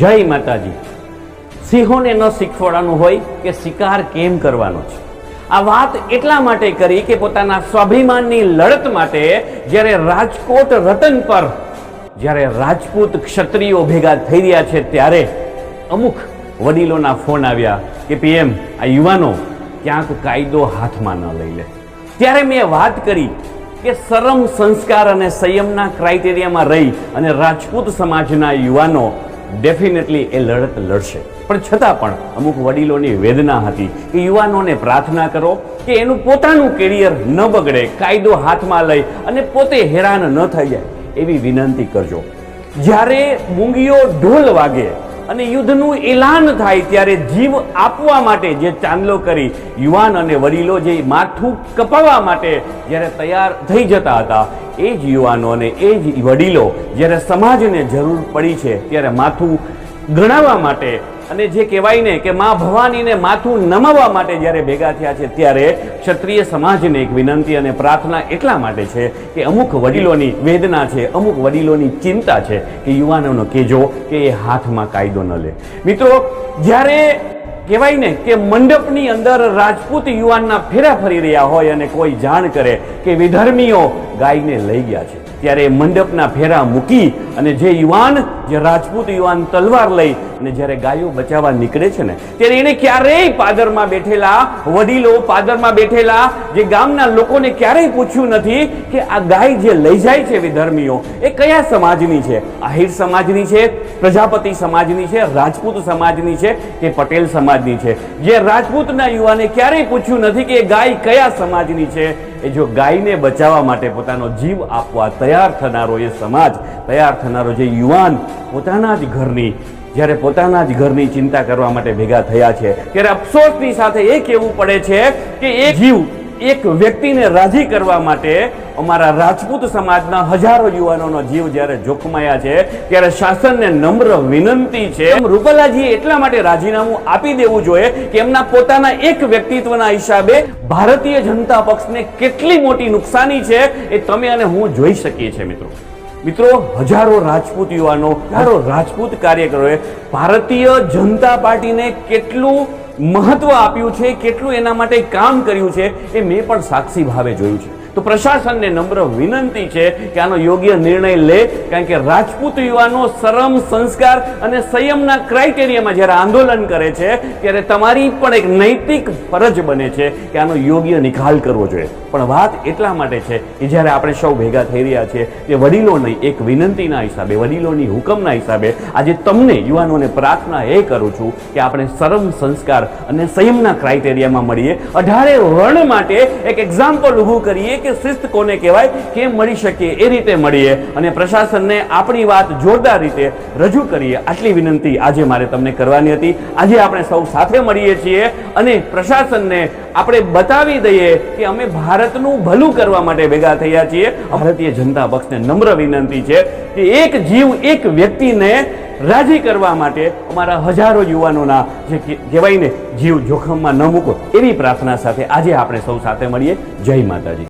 જય માતાજી. સિંહોને ન શીખવાડવાનું હોય કે શિકાર કેમ કરવાનો છે? આ વાત એટલા માટે કરી કે પોતાના સ્વાભિમાનની લડત માટે જ્યારે રાજકોટ રતન પર જ્યારે રાજપૂત ક્ષત્રિયો ભેગા થઈ રહ્યા છે ત્યારે અમુક વડીલોના ફોન આવ્યા કે પીએમ, આ યુવાનો ક્યાંક કાયદો હાથમાં ન લઈ લે. ત્યારે મેં વાત કરી કે શરમ સંસ્કાર અને સંયમના ક્રાઇટેરિયામાં રહી અને રાજપૂત સમાજના યુવાનો ડેફિનેટલી એ લડત લડશે. પણ છતાં પણ અમુક વડીલોની વેદના હતી કે યુવાનોને પ્રાર્થના કરો કે એનું પોતાનું કેરિયર ન બગડે, કાયદો હાથમાં લઈ અને પોતે હેરાન ન થઈ જાય એવી વિનંતી કરજો. જ્યારે મૂંગીઓ ઢોલ વાગે અને યુદ્ધનું એલાન થાય ત્યારે જીવ આપવા માટે જે ચાંદલો કરી યુવાન અને વડીલો જે માથું કપાવવા માટે જ્યારે તૈયાર થઈ જતા હતા, એ જ યુવાનો અને એ જ વડીલો જ્યારે સમાજને જરૂર પડી છે ત્યારે માથું ગણાવવા માટે અને જે કહેવાય ને કે મા ભવાનીને માથું નમાવવા માટે જ્યારે ભેગા થયા છે, ત્યારે ક્ષત્રિય સમાજને એક વિનંતી અને પ્રાર્થના એટલા માટે છે કે અમુક વડીલોની વેદના છે, અમુક વડીલોની ચિંતા છે કે યુવાનોનો કહેજો કે એ હાથમાં કાયદો ન લે. મિત્રો, જ્યારે કહેવાય ને કે મંડપની અંદર રાજપૂત યુવાનના ફેરા ફરી રહ્યા હોય અને કોઈ જાણ કરે કે વિધર્મીઓ ગાયને લઈ ગયા છે. ત્યારે મંડપના ફેરા મૂકી અને જે યુવાન, જે રાજપૂત યુવાન તલવાર લઈ અને જ્યારે ગાયો બચાવવા નીકળે છે ને, ત્યારે એને ક્યારેય પાદરમાં બેઠેલા, વડીલો પાદરમાં બેઠેલા, જે ગામના લોકોને ક્યારેય પૂછ્યું નથી કે આ ગાય જે લઈ જાય છે વિધર્મીઓ એ કયા સમાજની છે? આહિર સમાજની છે, પ્રજાપતિ સમાજની છે, રાજપૂત સમાજની છે કે પટેલ સમાજની છે? જે રાજપૂતના યુવાને ક્યારેય પૂછ્યું નથી કે એ ગાય કયા સમાજની છે? એ જો ગાયને બચાવવા માટે પોતાનો જીવ આપવા તૈયાર થનારો એ સમાજ, તૈયાર થનારો જે યુવાન પોતાના જ ઘરની, જ્યારે પોતાના જ ઘરની ચિંતા કરવા માટે ભેગા થયા છે, ત્યારે અફસોસની સાથે એ કહેવું પડે છે કે એ જીવ એક વ્યક્તિને રાજી કરવા માટે અમારા રાજપૂત સમાજના હજારો યુવાનોનો જીવ જ્યારે જોખમાયા છે, ત્યારે શાસનને નમ્ર વિનંતી છે. એમ એટલા માટે રાજીનામું આપી દેવું જોઈએ કે એમના પોતાના એક વ્યક્તિત્વના હિસાબે ભારતીય જનતા પક્ષને કેટલી મોટી નુકસાની છે એ તમે અને હું જોઈ શકીએ છીએ, મિત્રો. મિત્રો, હજારો રાજપૂત યુવાનો, હજારો રાજપૂત કાર્યકરોએ ભારતીય જનતા પાર્ટીને કેટલું મહત્વ આપ્યું છે, કેટલું એના માટે કામ કર્યું છે, એ મેં પણ સાક્ષી ભાવે જોયું છે. તો પ્રશાસનને નમ્ર વિનંતી છે કે આનો યોગ્ય નિર્ણય લે, કારણ કે રાજપૂત યુવાનો શરમ, સંસ્કાર અને સંયમના ક્રાઇટેરિયામાં જ્યારે આંદોલન કરે છે, ત્યારે તમારી પણ એક નૈતિક ફરજ બને છે કે આનો યોગ્ય નિકાલ કરવો જોઈએ. પણ વાત એટલા માટે છે કે જ્યારે આપણે સૌ ભેગા થઈ રહ્યા છીએ, તે વડીલોની એક વિનંતીના હિસાબે, વડીલોની હુકમના હિસાબે આજે તમને યુવાનોને પ્રાર્થના એ કરું છું કે આપણે શરમ, સંસ્કાર અને સંયમના ક્રાઇટેરિયામાં મળીએ. અઢારે વર્ણ માટે એક એક્ઝામ્પલ ઊભું કરીએ કે શિસ્ત કોને કહેવાય? કેમ મળી શકે એ રીતે મળીએ અને પ્રશાસનને આપણી વાત જોરદાર રીતે રજૂ કરીએ. આટલી વિનંતી આજે મારે તમને કરવાની હતી. આજે આપણે સૌ સાથે મળીએ છીએ અને પ્રશાસનને આપણે બતાવી દઈએ કે અમે ભારતનું ભલું કરવા માટે ભેગા થયા છીએ. ભારતીય જનતા પક્ષને નમ્ર વિનંતી છે કે એક જીવ, એક વ્યક્તિને રાજી કરવા માટે અમારા હજારો યુવાનોના જે કહેવાય ને, જીવ જોખમમાં ન મૂકો એવી પ્રાર્થના સાથે આજે આપણે સૌ સાથે મળીએ. જય માતાજી.